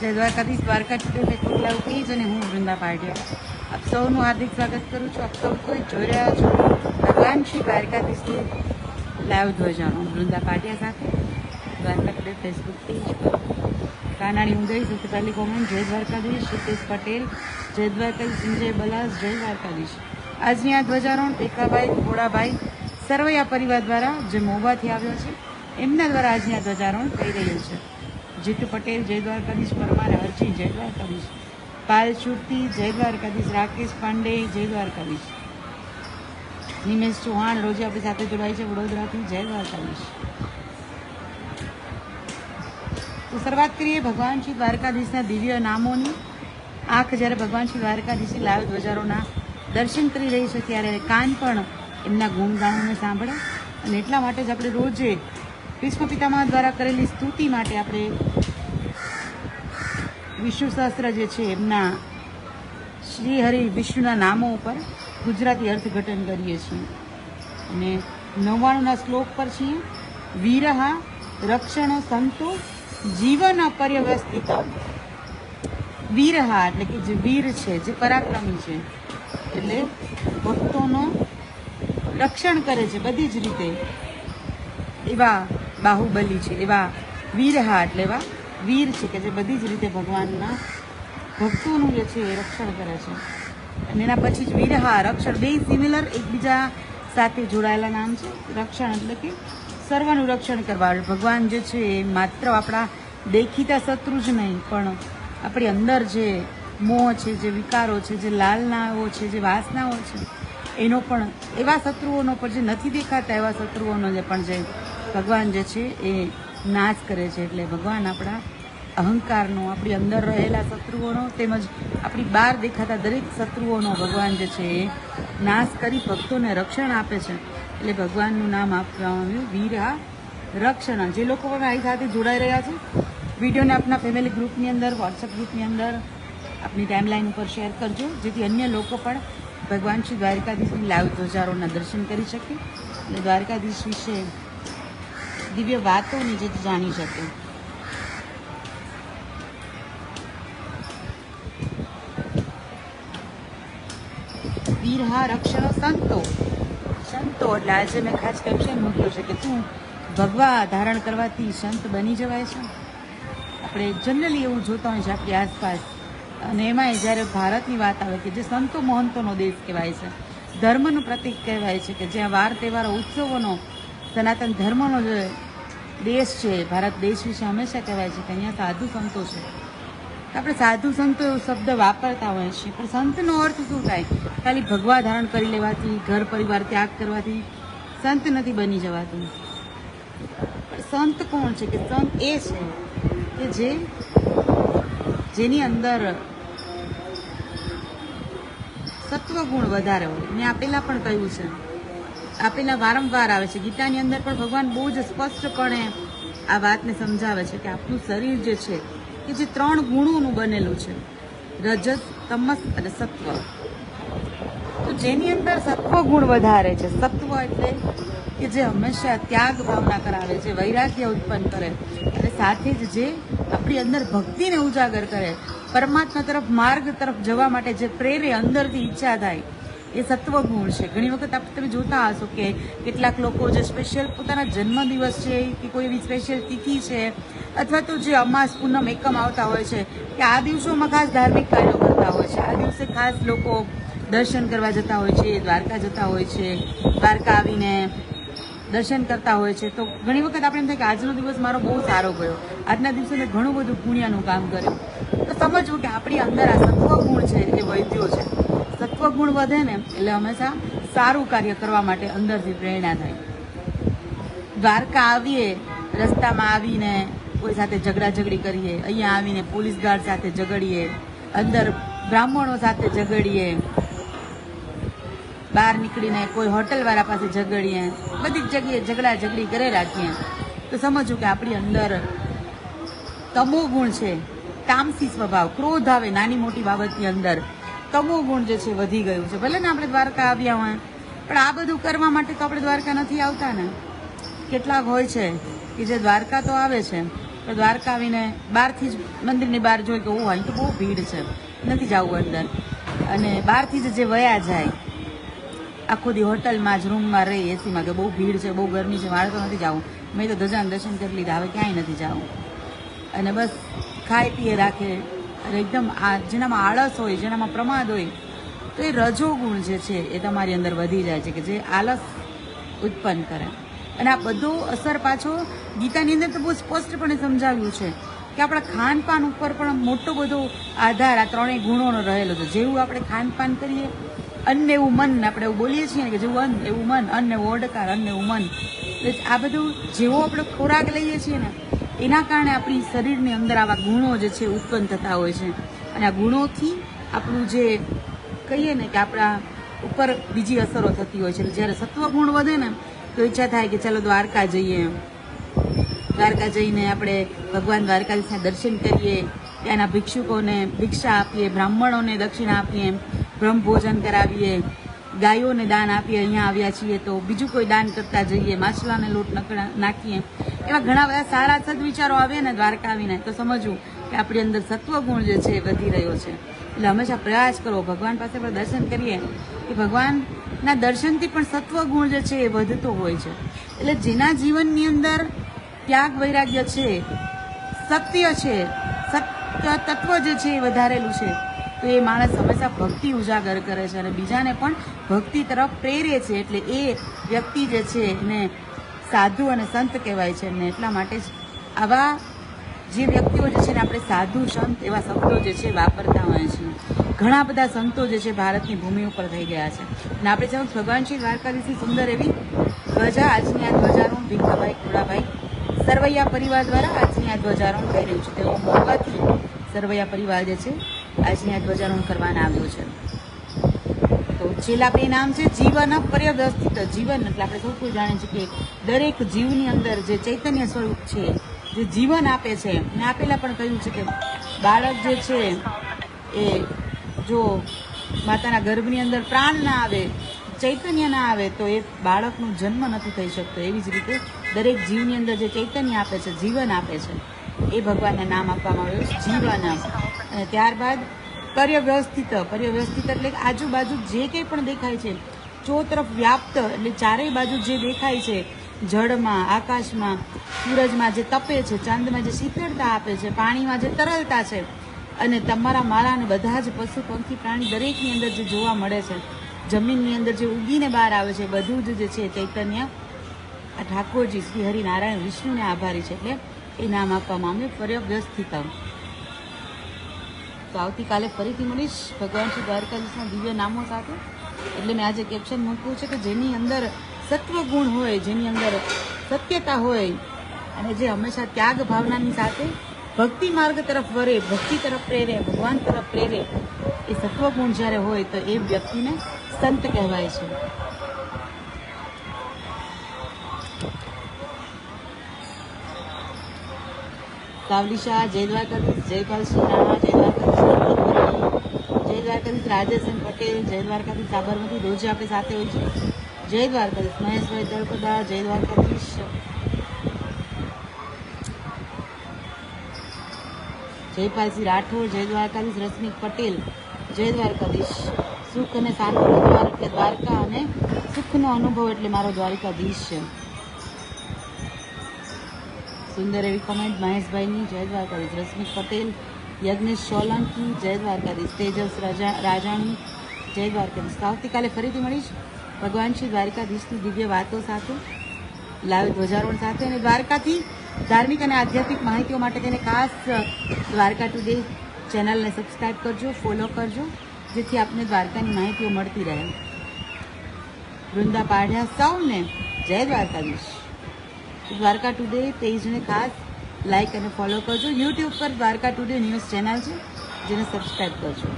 જય દ્વારકાધીશ, દ્વારકા ચૂંટણી live page અને હું વૃંદા પાટિયા આપ સૌનું હાર્દિક સ્વાગત કરું છું. આપ સૌ કોઈ જોઈ રહ્યા છો? ભગવાન શ્રી દ્વારકાધીશની લાઈવ ધ્વજાનો વૃંદા પાટિયા સાથે દ્વારકા ટુડે ફેસબુક પેજ પર કાનાણી હું ગઈ સૌથી પહેલી કોમેન્ટ, જય દ્વારકાધીશ, હિતેશ પટેલ, જય દ્વારકાધીશ, સંજય બલાસ, જય દ્વારકાધીશ. આજની આ ધ્વજારોહણ ટેકાભાઈ ઘોડાભાઈ સર્વૈયા પરિવાર દ્વારા જે મોબાથી આવ્યો છે, એમના દ્વારા આજની આ ધ્વજારોહણ થઈ રહ્યું છે. જીતુ પટેલ, જય દ્વારકાધીશ પરમાર હરજી જય દ્વારકાધીશ. પાલ શુર્તી જય દ્વારકાધીશ. રાકેશ પાંડે, જય દ્વારકાધીશ. નિમેશ ચૌહાણ, રોજ આપણી સાથે જોડાય છે વડોદરાથી, જય દ્વારકાધીશ. તો શરૂઆત કરીએ ભગવાન શ્રી દ્વારકાધીશના દિવ્ય નામોની. આંખ જ્યારે ભગવાન શ્રી દ્વારકાધીશની લાલ ધ્વજારોના દર્શન કરી રહી છે, ત્યારે કાન પણ એમના ગુણગાનોને સાંભળે. અને એટલા માટે જ આપણે રોજે ભીષ્મ પિતામહ દ્વારા કરેલી સ્તુતિ માટે આપણે વિષ્ણુશાસ્ત્ર જે છે એમના શ્રી હરિ વિષ્ણુના નામો ઉપર ગુજરાતી અર્થઘટન કરીએ છીએ. અને નવ્વાણુંના શ્લોક પર છીએ, વીરહા, રક્ષણ, સંતો, જીવન અપર્યવસ્થિત. વીરહા એટલે કે જે વીર છે, જે પરાક્રમી છે, એટલે ભક્તોનો રક્ષણ કરે છે બધી જ રીતે. એવા બાહુબલી છે, એવા વીરહા એટલે એવા વીર છે કે જે બધી જ રીતે ભગવાનના ભક્તોનું જે છે એ રક્ષણ કરે છે. અને એના પછી જ વીરહા રક્ષણ, બે સિમિલર એકબીજા સાથે જોડાયેલા નામ છે. રક્ષણ એટલે કે સર્વનું રક્ષણ કરવા ભગવાન જે છે એ માત્ર આપણા દેખીતા શત્રુ જ નહીં, પણ આપણી અંદર જે મોહ છે, જે વિકારો છે, જે લાલનાઓ છે, જે વાસનાઓ છે, એનો પણ એવા શત્રુઓનો પણ જે નથી દેખાતા એવા શત્રુઓનો જે પણ જે ભગવાન જે છે એ નાશ કરે છે એટલે ભગવાન આપણા અહંકારનો, આપણી અંદર રહેલા શત્રુઓનો તેમજ આપણી બહાર દેખાતા દરેક શત્રુઓનો ભગવાન જે છે એ નાશ કરી ભક્તોને રક્ષણ આપે છે. એટલે ભગવાનનું નામ આપવામાં આવ્યું વીરા રક્ષણ. જે લોકો પણ મારી સાથે જોડાઈ રહ્યા છે, વિડીયોને આપના ફેમિલી ગ્રુપની અંદર વોટ્સઅપ ગ્રુપની અંદર, આપની ટાઈમલાઈન ઉપર શેર કરજો, જેથી અન્ય લોકો પણ ભગવાન શ્રી દ્વારકાધીશની લાઈવ ધ્વજારોના દર્શન કરી શકે. અને દ્વારકાધીશ વિશે દિવ્ય વાતોને જે જાણી શકે. વીરહા રક્ષણો સંતો. સંતો એટલે આજે મેં ખાસ કેપ્શન મૂક્યું છે કે તું ભગવા ધારણ કરવાથી સંત બની જવાય છે. આપણે જનરલી એવું જોતા હોય છે આપણી આસપાસ. અને એમાંય જ્યારે ભારતની વાત આવે કે જે સંતો મહંતોનો દેશ કહેવાય છે, ધર્મનું પ્રતીક કહેવાય છે કે જ્યાં વાર તહેવારો ઉત્સવોનો સનાતન ધર્મનો જે દેશ છે, ભારત દેશ વિશે હંમેશા કહેવાય છે કે અહીંયા સાધુ સંતો છે. આપણે સાધુ સંતો એવો શબ્દ વાપરતા હોઈએ છીએ પણ સંતનો અર્થ શું થાય? ખાલી ભગવા ધારણ કરી લેવાથી, ઘર પરિવાર ત્યાગ કરવાથી સંત નથી બની જવાતું. સંત કોણ છે? કે સંત એ છે કે જે જેની અંદર સત્વગુણ વધારે હોય. મેં આપેલા પણ કહ્યું છે. આપેલા વારંવાર આવે છે. ગીતાની અંદર પણ ભગવાન બહુ જ સ્પષ્ટપણે આ વાતને સમજાવે છે કે આપણું શરીર જે છે કે જે ત્રણ ગુણોનું બનેલું છે, રજત, તમસ અને સત્વ. તો જેની અંદર સત્વ ગુણ વધારે છે, સત્વ એટલે કે જે હંમેશા ત્યાગ ભાવના કરાવે છે, વૈરાગ્ય ઉત્પન્ન કરે, અને સાથે જ જે આપણી અંદર ભક્તિને ઉજાગર કરે, પરમાત્મા તરફ માર્ગ તરફ જવા માટે જે પ્રેરે અંદરથી ઈચ્છા થાય એ સત્વગુણ છે. ઘણી વખત આપણે તમે જોતા હશો કે કેટલાક લોકો જે સ્પેશિયલ પોતાના જન્મદિવસ છે કે કોઈ એવી સ્પેશિયલ તિથિ છે અથવા તો જે અમાસ પૂનમ એકમ આવતા હોય છે કે આ દિવસોમાં ખાસ ધાર્મિક કાર્યો કરતા હોય છે. આ દિવસે ખાસ લોકો દર્શન કરવા જતા હોય છે, દ્વારકા જતા હોય છે, દ્વારકા આવીને દર્શન કરતા હોય છે. તો ઘણી વખત આપણે એમ થાય કે આજનો દિવસ મારો બહુ સારો ગયો. આજના દિવસે મેં ઘણું બધું પુણ્યનું કામ કર્યું. તો સમજવું કે આપણી અંદર આ સત્વગુણ છે, એ વૈદ્યો છે. સત્વગુણ વધે ને, એટલે હંમેશા સારું કાર્ય કરવા માટે અંદરથી પ્રેરણા થાય. દ્વારકા આવીએ, રસ્તામાં આવીને કોઈ સાથે ઝઘડા ઝઘડી કરીએ, અહીંયા આવીને પોલીસ ગાર્ડ સાથે ઝઘડીએ, અંદર બ્રાહ્મણો સાથે ઝઘડીએ, બહાર નીકળીને કોઈ હોટલવાળા પાસે ઝઘડીએ, બધી જ જગ્યાએ ઝઘડા ઝઘડી કરે રાખીએ. તો સમજવું કે આપણી અંદર તમો ગુણ છે, તામસી સ્વભાવ, ક્રોધ આવે નાની મોટી બાબતની અંદર. તમો ગુણ જે છે વધી ગયું છે. ભલે ને આપણે દ્વારકા આવ્યા હોય, પણ આ બધું કરવા માટે તો આપણે દ્વારકા નથી આવતા ને. કેટલાક હોય છે કે જે દ્વારકા તો આવે છે તો દ્વારકા આવીને બહારથી જ મંદિરની બહાર જોઈ કે, ઓહ, અહીં તો બહુ ભીડ છે. નથી જવું અંદર. અને બહારથી જ જે વયા જાય, આખો દી હોટલમાં જ, રૂમમાં રહી, એસીમાં કે બહુ ભીડ છે, બહુ ગરમી છે, મારે તો નથી જવું. મેં તો ધજાના દર્શન કરી લીધા, હવે ક્યાંય નથી જવું. અને બસ ખાઈ પીએ રાખે અને એકદમ આ જેનામાં આળસ હોય, જેનામાં પ્રમાદ હોય, તો એ રજોગુણ જે છે એ તમારી અંદર વધી જાય છે કે જે આળસ ઉત્પન્ન કરે. અને આ બધો અસર પાછો ગીતાની અંદર તો બહુ સ્પષ્ટપણે સમજાવ્યું છે કે આપણા ખાનપાન ઉપર પણ મોટો બધો આધાર આ ત્રણેય ગુણોનો રહેલો છે. જેવું આપણે ખાનપાન કરીએ, અન્ન એવું મન આપણે એવું બોલીએ છીએ કે જેવું અન્ન, એવું મન, અન્ન એવું ઓડકાર, અન્ન એવું મન. આ બધું જેવો આપણે ખોરાક લઈએ છીએ ને એના કારણે આપણી શરીરની અંદર આવા ગુણો જે છે, ઉત્પન્ન થતા હોય છે. અને આ ગુણોથી આપણું જે કહીએ ને કે આપણા ઉપર બીજી અસરો થતી હોય છે. જ્યારે સત્વગુણ વધે ને, તો ઈચ્છા થાય કે ચાલો દ્વારકા જઈએ. દ્વારકા જઈને આપણે ભગવાન દ્વારકાધીશના દર્શન કરીએ, ત્યાંના ભિક્ષુકોને ભિક્ષા આપીએ, બ્રાહ્મણોને દક્ષિણા આપીએ, બ્રહ્મ ભોજન કરાવીએ, ગાયોને દાન આપીએ, અહીંયા આવ્યા છીએ તો બીજું કોઈ દાન કરતા જઈએ, માછલાને લોટ નાખીએ. એવા ઘણા બધા સારા સદવિચારો આવે ને દ્વારકા આવીને તો સમજવું કે આપણી અંદર સત્વગુણ જે છે એ વધી રહ્યો છે. એટલે હંમેશા પ્રયાસ કરો, ભગવાન પાસે પણ દર્શન કરીએ કે ભગવાનના દર્શનથી પણ સત્વગુણ જે છે એ વધતો હોય છે. એટલે જેના જીવનની અંદર ત્યાગ વૈરાગ્ય છે, સત્ય છે, સત્ય તત્વ જે છે એ વધારેલું છે, તો એ માણસ હંમેશા ભક્તિ ઉજાગર કરે છે અને બીજાને પણ ભક્તિ તરફ પ્રેરે છે. એટલે એ વ્યક્તિ જે છે એને સાધુ અને સંત કહેવાય છે ને એટલા માટે જ આવા જે વ્યક્તિઓ જે છે ને આપણે સાધુ, સંત એવા શબ્દો જે છે વાપરતા હોય છે. ઘણા બધા સંતો જે છે ભારતની ભૂમિ ઉપર થઈ ગયા છે. અને આપણે જેમ ભગવાન શ્રી દ્વારકાધીશની સુંદર એવી ધ્વજા આજની આ ધ્વજારોહણ ભીખાભાઈ ખોડાભાઈ સરવૈયા પરિવાર દ્વારા આજની આ ધ્વજારોહણ કરી રહ્યું છે. તેઓ મોકાથી સરવૈયા પરિવાર જે છે આજની આ ધ્વજારોહણ કરવાના આવ્યો છે. તો છેલ્લા આપણે નામ છે જીવન પર્યવસ્થિત જીવન. એટલે આપણે સૌ કોઈ જાણીએ છીએ કે દરેક જીવની અંદર જે ચૈતન્ય સ્વરૂપ છે, જે જીવન આપે છે ને આપેલા પણ કહ્યું છે કે બાળક જે છે એ જો માતાના ગર્ભની અંદર પ્રાણ ના આવે, ચૈતન્ય ના આવે, તો એ બાળકનો જન્મ નથી થઈ શકતો. એવી જ રીતે દરેક જીવની અંદર જે ચૈતન્ય આપે છે, જીવન આપે છે, એ ભગવાનને નામ આપવામાં આવ્યું છે જીવન. અને ત્યારબાદ પર્યવ્યવસ્થિત પર્યવ્યવસ્થિત એટલે આજુબાજુ જે કંઈ પણ દેખાય છે, ચો તરફ વ્યાપ્ત એટલે ચારેય બાજુ જે દેખાય છે, જળમાં, આકાશમાં, સૂરજમાં જે તપે છે, ચાંદમાં જે શીતળતા આપે છે, પાણીમાં જે તરલતા છે, અને તમારા મારા અને બધા જ પશુ પંખી પ્રાણી દરેકની અંદર જે જોવા મળે છે, જમીનની અંદર જે ઉગીને બહાર આવે છે, બધું જ જે છે ચૈતન્ય આ ઠાકોરજી શ્રી હરિનારાયણ વિષ્ણુને આભારી છે એટલે એ નામ આપવામાં આવ્યું. પર્યવ્યવસ્થિત તો આવતીકાલે ફરીથી મળીશ. ભગવાન શ્રી દ્વારકાધીશના દિવ્ય નામો સાથે. એટલે મેં આજે કેપ્શન મૂક્યું છે કે જેની અંદર સત્વગુણ હોય, જેની અંદર સત્યતા હોય, અને જે હંમેશા ત્યાગ ભાવનાની સાથે ભક્તિ માર્ગ તરફ વરે, ભક્તિ તરફ પ્રેરે, ભગવાન તરફ પ્રેરે, એ સત્વગુણ જ્યારે હોય તો એ વ્યક્તિને સંત કહેવાય છે. સાવલી શાહ, જય દ્વારકાધીશ જયપાલ શ્રી રામ જય દ્વારકાધીશ. દ્વારકાધીશ રાજેશન પટેલ જય દ્વારકાથી સાબરમતી રોજ આપણે સાથે હોય છે. જય દ્વારકાધીશ. મહેશભાઈ તળપદા, જય દ્વારકાધીશ. જયપાલસિંહ રાઠોડ, જય દ્વારકાધીશ. રશ્મિક પટેલ, જય દ્વારકાધીશ. સુખ અને શાંતિનો દ્વાર દ્વારકા અને સુખનો અનુભવ એટલે મારો દ્વારકાધીશ. છે સુંદર એવી કમેન્ટ મહેશભાઈની. જય દ્વારકાધીશ. રશ્મિક પટેલ યજ્ઞેશ સોલંકી, જય દ્વારકાધીશ, તેજસ રાજા, રાજાણી, જય દ્વારકાધીશ. આવતીકાલે ફરીથી મળીશ. ભગવાન શ્રી દ્વારકાધીશની દિવ્ય વાતો સાથે લાઈવ ધ્વજારોહણ સાથે અને દ્વારકાથી ધાર્મિક અને આધ્યાત્મિક માહિતીઓ માટે તેને ખાસ દ્વારકા ટુડે ચેનલને સબસ્ક્રાઈબ કરજો, ફોલો કરજો, જેથી આપને દ્વારકાની માહિતીઓ મળતી રહે. વૃંદા પાઢ્યા સૌને જય દ્વારકાધીશ. દ્વારકા ટુડે પેજને ખાસ લાઈક અને ફોલો કરજો. યુટ્યુબ પર દ્વારકા ટુડે ન્યૂઝ ચેનલ છે જેને સબસ્ક્રાઈબ કરજો.